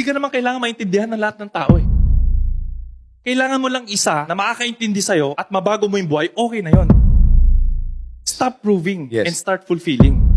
Hindi ka naman kailangan maintindihan ng lahat ng tao eh. Kailangan mo lang isa na makakaintindi sa'yo at mabago mo yung buhay, okay na yon. Stop proving Yes. and start fulfilling.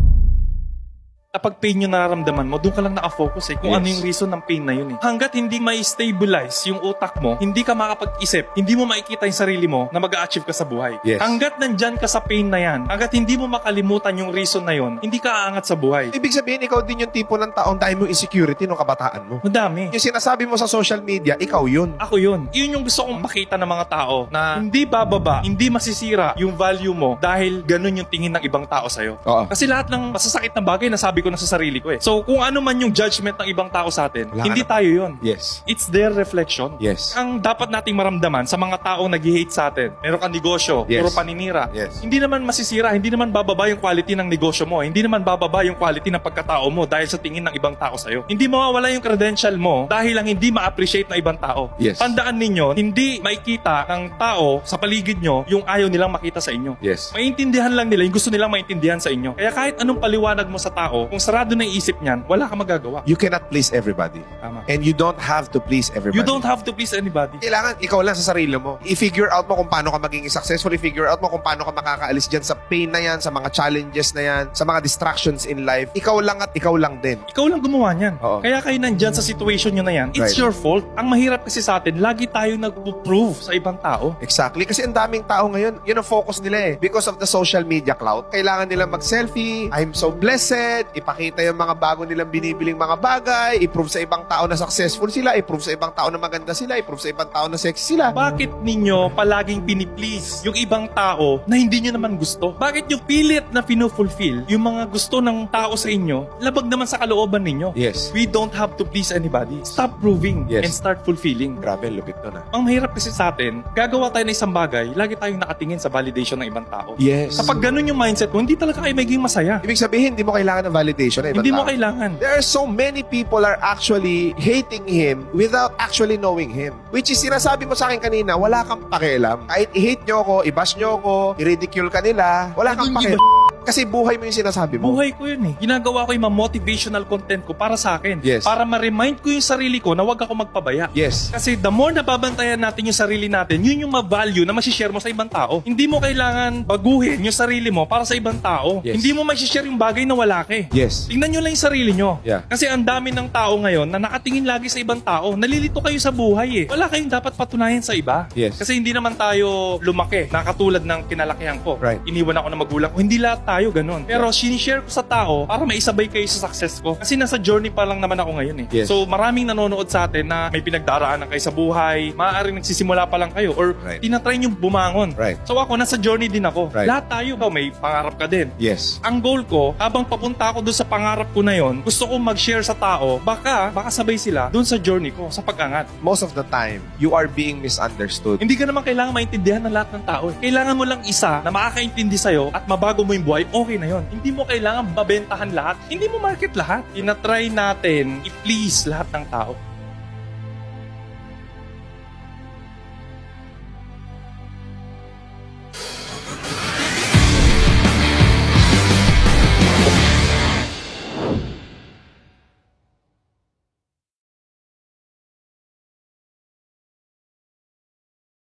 Kapag pain yung nararamdaman mo, doon ka lang nakafocus eh. Kung Yes. ano yung reason ng pain na yun eh. Hanggat hindi may stabilize yung utak mo, hindi ka makapag-isip, hindi mo makikita yung sarili mo na mag achieve ka sa buhay. Yes. Hanggat nandyan ka sa pain na yan, hanggat hindi mo makalimutan yung reason na yun, hindi ka aangat sa buhay. Ibig sabihin, ikaw din yung tipo ng taong dahil mo insecurity nung kabataan mo. Madami. Yung sinasabi mo sa social media, ikaw yun. Ako yun. Yun yung gusto kong makita ng mga tao na hindi bababa, hindi masisira yung value mo dahil ganun yung tingin ng ibang tao sa'yo. Oo. Kasi lahat ng masasakit na bagay nasabi ko na sa sarili ko eh. So kung ano man yung judgment ng ibang tao sa atin, Wala ka hindi na- tayo yun. Yes. It's their reflection. Yes. Ang dapat nating maramdaman sa mga taong nag-hate sa atin, meron kang negosyo, Yes. puro paninira, Yes. hindi naman masisira, hindi naman bababa yung quality ng negosyo mo, hindi naman bababa yung quality ng pagkatao mo dahil sa tingin ng ibang tao sa'yo. Hindi mawawala yung credential mo dahil lang hindi ma-appreciate ng ibang tao. Yes. Tandaan ninyo, hindi makikita ng tao sa paligid nyo yung ayaw nilang makita sa inyo. Yes. Maintindihan lang nila yung gusto nilang maintindihan sa inyo. Kaya kahit anong paliwanag mo sa tao, kung sarado na isip niyan, wala ka magagawa. You cannot please everybody. Tama. And you don't have to please everybody. You don't have to please anybody. Kailangan ikaw lang sa sarili mo. I-figure out mo kung paano ka magiging successful. I-figure out mo kung paano ka makakaalis dyan sa pain na yan, sa mga challenges na yan, sa mga distractions in life. Ikaw lang at ikaw lang din. Ikaw lang gumawa niyan. Oo. Kaya kayo nandyan sa situation nyo na yan, it's Right. your fault. Ang mahirap kasi sa atin, lagi tayo nag-prove sa ibang tao. Exactly. Kasi ang daming tao ngayon, yun ang focus nila eh. Because of the social media cloud, kailangan nilang mag-selfie, I'm so blessed, ipakita yung mga bago nilang binibiling mga bagay, i-prove sa ibang tao na successful sila, i-prove sa ibang tao na maganda sila, i-prove sa ibang tao na sexy sila. Bakit ninyo palaging piniplease yung ibang tao na hindi nyo naman gusto? Bakit yung pilit na pinufulfill yung mga gusto ng tao sa inyo, labag naman sa kalooban ninyo? Yes. We don't have to please anybody. Stop proving Yes. and start fulfilling. Grabe, lupit nun ah. Ang mahirap kasi sa atin, gagawa tayo ng isang bagay, lagi tayong nakatingin sa validation ng ibang tao. Yes. Kapag ganun yung mindset mo, hindi talaga kayo magiging masaya. Ibig sabihin, hindi mo kailangan ng validation ibang Hindi mo tao. kailangan. There are so many people are actually hating him without actually knowing him. Which is sinasabi mo sa akin kanina, wala kang pakialam. Kahit i-hate nyo ako, i-bash nyo ako, i-ridicule ka nila, wala kang pakialam. Kasi buhay mo yung sinasabi mo. Buhay ko yun eh. Ginagawa ko yung mga motivational content ko para sa akin. Yes. Para ma-remind ko yung sarili ko na wag ako magpabaya. Yes. Kasi the more nababantayan natin yung sarili natin, yun yung ma-value na masishare mo sa ibang tao. Hindi mo kailangan baguhin yung sarili mo para sa ibang tao. Yes. Hindi mo masishare yung bagay na wala ka eh. Yes. Tingnan nyo lang yung sarili nyo. Yeah. Kasi ang dami ng tao ngayon na nakatingin lagi sa ibang tao. Nalilito kayo sa buhay eh. Wala kayong dapat patunayan sa iba. Yes. Kasi hindi naman tayo lumaki na katulad ng kinalakihan ko. Right. Iniwan ako ng magulang ko. Hindi lahat tayo ganun. Pero sinishare ko sa tao para maisabay kayo sa success ko. Kasi nasa journey pa lang naman ako ngayon eh. Yes. So maraming nanonood sa atin na may pinagdaraanan kayo sa buhay. Maaaring nagsisimula pa lang kayo or Right. tinatry nyo bumangon. Right. So ako, nasa journey din ako. Right. Lahat tayo, ikaw, may pangarap ka din. Yes. Ang goal ko, habang papunta ako doon sa pangarap ko na yon, gusto ko mag-share sa tao, baka, baka sabay sila doon sa journey ko, sa pag-angat. Most of the time, you are being misunderstood. Hindi ka naman kailangan maintindihan ng lahat ng tao. eh. Kailangan mo lang isa na makakaintindi sa'yo at mabago mo yung buhay, okay na yon. Hindi mo kailangan babentahan lahat. Hindi mo market lahat. Tinatry natin i-please lahat ng tao.